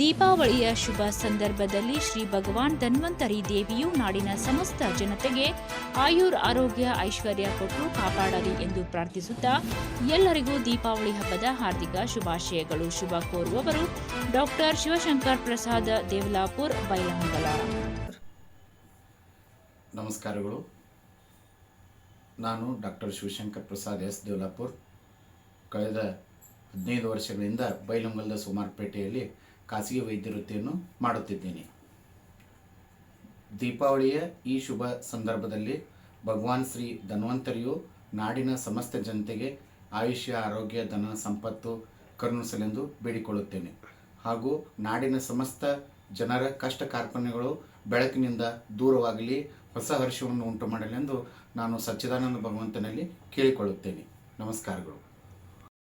ದೀಪಾವಳಿಯ ಶುಭ ಸಂದರ್ಭದಲ್ಲಿ ಶ್ರೀ ಭಗವಾನ್ ಧನ್ವಂತರಿ ದೇವಿಯು ನಾಡಿನ ಸಮಸ್ತ ಜನತೆಗೆ ಆಯುರ್ ಆರೋಗ್ಯ ಐಶ್ವರ್ಯ ಕೊಟ್ಟು ಕಾಪಾಡಲಿ ಎಂದು ಪ್ರಾರ್ಥಿಸುತ್ತಾ ಎಲ್ಲರಿಗೂ ದೀಪಾವಳಿ ಹಬ್ಬದ ಹಾರ್ದಿಕ ಶುಭಾಶಯಗಳು. ಶುಭ ಕೋರುವವರು ಡಾಕ್ಟರ್ ಶಿವಶಂಕರ್ ಪ್ರಸಾದ್, ದೇವಲಾಪುರ್, ಬೈಲಹೊಂಗಲ. ನಮಸ್ಕಾರಗಳು. ನಾನು ಡಾಕ್ಟರ್ ಶಿವಶಂಕರ್ ಪ್ರಸಾದ್, ಎಸ್ ದೇವಲಾಪುರ್. ಕಳೆದ ಹದಿನೈದು ವರ್ಷಗಳಿಂದ ಬೈಲಂಗಲದ ಸುಮಾರ್ಪೇಟೆಯಲ್ಲಿ ಖಾಸಗಿ ವೈದ್ಯ ವೃತ್ತಿಯನ್ನು ಮಾಡುತ್ತಿದ್ದೇನೆ. ದೀಪಾವಳಿಯ ಈ ಶುಭ ಸಂದರ್ಭದಲ್ಲಿ ಭಗವಾನ್ ಶ್ರೀ ಧನ್ವಂತರಿಯು ನಾಡಿನ ಸಮಸ್ತ ಜನತೆಗೆ ಆಯುಷ್ಯ, ಆರೋಗ್ಯ, ಧನ, ಸಂಪತ್ತು ಕರುಣಿಸಲೆಂದು ಬೇಡಿಕೊಳ್ಳುತ್ತೇನೆ. ಹಾಗೂ ನಾಡಿನ ಸಮಸ್ತ ಜನರ ಕಷ್ಟ ಕಾರ್ಪಣ್ಯಗಳು ಬೆಳಕಿನಿಂದ ದೂರವಾಗಲಿ, ಹೊಸ ಹರ್ಷವನ್ನು ಉಂಟು ಮಾಡಲೆಂದು ನಾನು ಸಚ್ಚಿದಾನಂದ ಭಗವಂತನಲ್ಲಿ ಕೇಳಿಕೊಳ್ಳುತ್ತೇನೆ. ನಮಸ್ಕಾರಗಳು.